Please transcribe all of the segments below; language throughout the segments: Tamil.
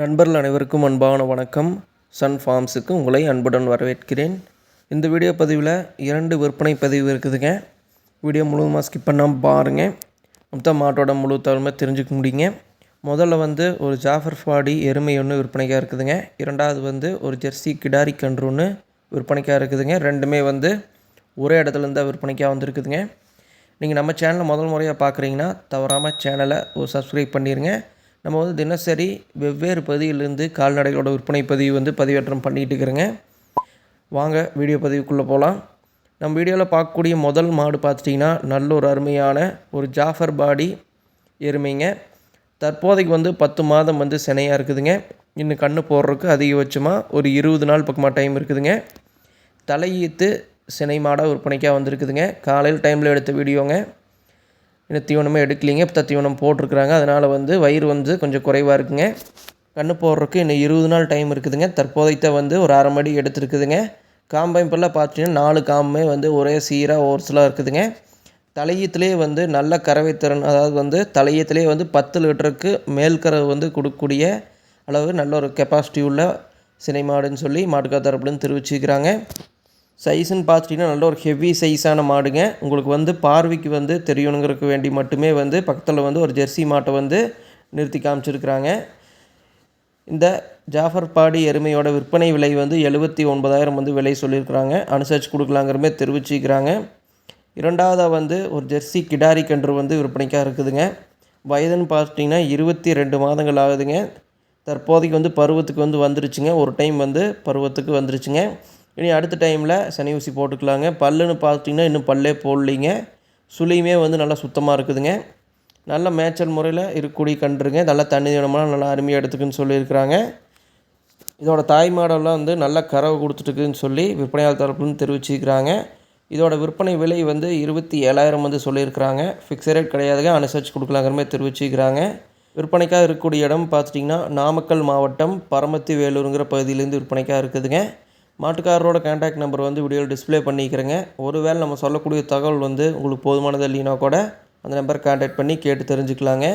நண்பர்கள் அனைவருக்கும் அன்பான வணக்கம். சன் ஃபார்ம்ஸுக்கு உங்களை அன்புடன் வரவேற்கிறேன். இந்த வீடியோ பதிவில் இரண்டு விற்பனை பதிவு இருக்குதுங்க. வீடியோ முழுவதுமாக ஸ்கிப் பண்ணாமல் பாருங்கள் மொத்த மாட்டோட முழு தகவலுமே தெரிஞ்சுக்க முடியுங்க. முதல்ல வந்து ஒரு ஜாஃபர் ஃபாடி எருமை ஒன்று விற்பனைக்காக இருக்குதுங்க. இரண்டாவது வந்து ஒரு ஜெர்சி கிடாரி கன்று ஒன்று விற்பனைக்காக இருக்குதுங்க. ரெண்டுமே வந்து ஒரே இடத்துலேருந்து விற்பனைக்காக வந்துருக்குதுங்க. நீங்கள் நம்ம சேனலை முதல் முறையாக பார்க்குறீங்கன்னா தவறாமல் சேனலை ஒரு சப்ஸ்கிரைப் பண்ணிடுங்க நம்ம வந்து தினசரி வெவ்வேறு பதிவிலிருந்து கால்நடைகளோட விற்பனை பதிவு வந்து பதிவேற்றம் பண்ணிகிட்டு இருக்கிறேங்க. வாங்க வீடியோ பதிவுக்குள்ளே போகலாம் நம்ம வீடியோவில் பார்க்கக்கூடிய முதல் மாடு பார்த்துட்டிங்கன்னா நல்ல ஒரு அருமையான ஒரு ஜாஃபர் பாடி எருமைங்க. தற்போதைக்கு வந்து பத்து மாதம் வந்து சினையாக இருக்குதுங்க. இன்னும் கண் போடுறதுக்கு அதிகபட்சமாக ஒரு இருபது நாள் பக்கமாக டைம் இருக்குதுங்க. தலையீத்து சினை மாடாக விற்பனைக்காக வந்திருக்குதுங்க. காலையில் டைமில் எடுத்த வீடியோங்க. இன்னும் தீவனமே எடுக்கலிங்க. இப்போ தீவனம் போட்டிருக்குறாங்க. அதனால் வந்து வயிறு வந்து கொஞ்சம் குறைவாக இருக்குங்க. கன்று போடுறதுக்கு இன்னும் இருபது நாள் டைம் இருக்குதுங்க. தற்போதைத்த வந்து ஒரு அரை மடி எடுத்துருக்குதுங்க. காம்பைப்பெல்லாம் பார்த்தீங்கன்னா நாலு காம்புமே வந்து ஒரே சீராக ஓர்ஸ்லாக இருக்குதுங்க. தலையீத்துலேயே வந்து நல்ல கறவை திறன் அதாவது வந்து தலையீத்துலேயே வந்து பத்து லிட்டருக்கு மேல் கறவை வந்து கொடுக்கக்கூடிய அளவு நல்ல ஒரு கெப்பாசிட்டி உள்ள சினை மாடுன்னு சொல்லி மாட்டுக்கா தரப்புலேருந்து தெரிவிச்சுக்கிறாங்க. சைஸ்ன்னு பார்த்துட்டிங்கன்னா நல்ல ஒரு ஹெவி சைஸான மாடுங்க. உங்களுக்கு வந்து பார்வைக்கு வந்து தெரியணுங்கிறதுக்கு வேண்டி மட்டுமே வந்து பக்கத்தில் வந்து ஒரு ஜெர்சி மாட்டை வந்து நிறுத்தி காமிச்சிருக்கிறாங்க. இந்த ஜாஃபர் பாடி எருமையோட விற்பனை விலை வந்து எழுபத்தி ஒன்பதாயிரம் வந்து விலை சொல்லியிருக்கிறாங்க. அனுசரித்து கொடுக்கலாங்கிறமே தெரிவிச்சுக்கிறாங்க இரண்டாவதாக வந்து ஒரு ஜெர்சி கிடாரி கன்று வந்து விற்பனைக்காக இருக்குதுங்க. வயதுன்னு பார்த்துட்டிங்கன்னா இருபத்தி ரெண்டு மாதங்கள் ஆகுதுங்க. தற்போதைக்கு வந்து பருவத்துக்கு வந்து வந்துருச்சுங்க. ஒரு டைம் வந்து பருவத்துக்கு வந்துருச்சுங்க. இனி அடுத்த டைமில் சனி ஊசி போட்டுக்கலாங்க. பல்லுன்னு பார்த்திங்கன்னா இன்னும் பல்லே போடலிங்க. சுழியுமே வந்து நல்லா சுத்தமாக இருக்குதுங்க. நல்ல மேய்ச்சல் முறையில் இருக்கக்கூடிய கன்றுங்க. நல்லா தண்ணி வேணுமெல்லாம் நல்லா அருமையாக எடுத்துக்குன்னு சொல்லியிருக்கிறாங்க. இதோட தாய் மாடெல்லாம் வந்து நல்லா கறவை கொடுத்துட்டுக்குன்னு சொல்லி விற்பனையாளர் தரப்புன்னு தெரிவிச்சிருக்கிறாங்க இதோட விற்பனை விலை வந்து இருபத்தி ஏழாயிரம் வந்து சொல்லியிருக்கிறாங்க. ஃபிக்ஸ ரேட் கிடையாதுங்க. அனுசரித்து கொடுக்கலாங்கிற மாதிரி தெரிவிச்சிருக்கிறாங்க விற்பனைக்காக இருக்கக்கூடிய இடம் பார்த்துட்டிங்கன்னா நாமக்கல் மாவட்டம் பரமத்தி வேலூருங்கிற பகுதியிலேருந்து விற்பனைக்காக இருக்குதுங்க. மாட்டுக்காரரோட கான்டாக்ட் நம்பர் வந்து வீடியோவில் டிஸ்பிளே பண்ணிக்கிறேங்க. ஒருவேளை நம்ம சொல்லக்கூடிய தகவல் வந்து உங்களுக்கு போதுமானது இல்லைனா கூட அந்த நம்பர் கான்டாக்ட் பண்ணி கேட்டு தெரிஞ்சுக்கலாங்க.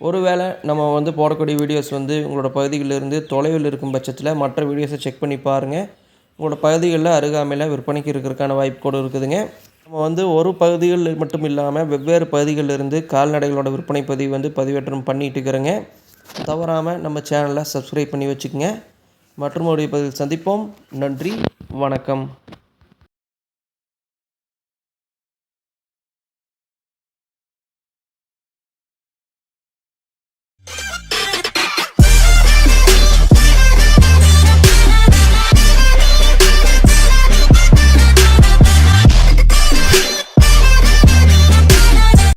ஒருவேளை நம்ம வந்து போடக்கூடிய வீடியோஸ் வந்து உங்களோட பகுதிகளிலிருந்து தொலைவில் இருக்கும் பட்சத்தில் மற்ற வீடியோஸை செக் பண்ணி பாருங்கள் உங்களோட பகுதிகளில் அருகாமையில் விற்பனைக்கு இருக்கிறதுக்கான வாய்ப்பு கூட இருக்குதுங்க. நம்ம வந்து ஒரு பகுதிகளில் மட்டும் இல்லாமல் வெவ்வேறு பகுதிகளிலிருந்து கால்நடைகளோட விற்பனை பதிவு வந்து பதிவேற்றம் பண்ணிட்டு இருக்கிறேங்க. தவறாமல் நம்ம சேனலை சப்ஸ்கிரைப் பண்ணி வச்சுக்கோங்க. மற்றும் ஒரு பதிவில் சந்திப்போம். நன்றி. வணக்கம்.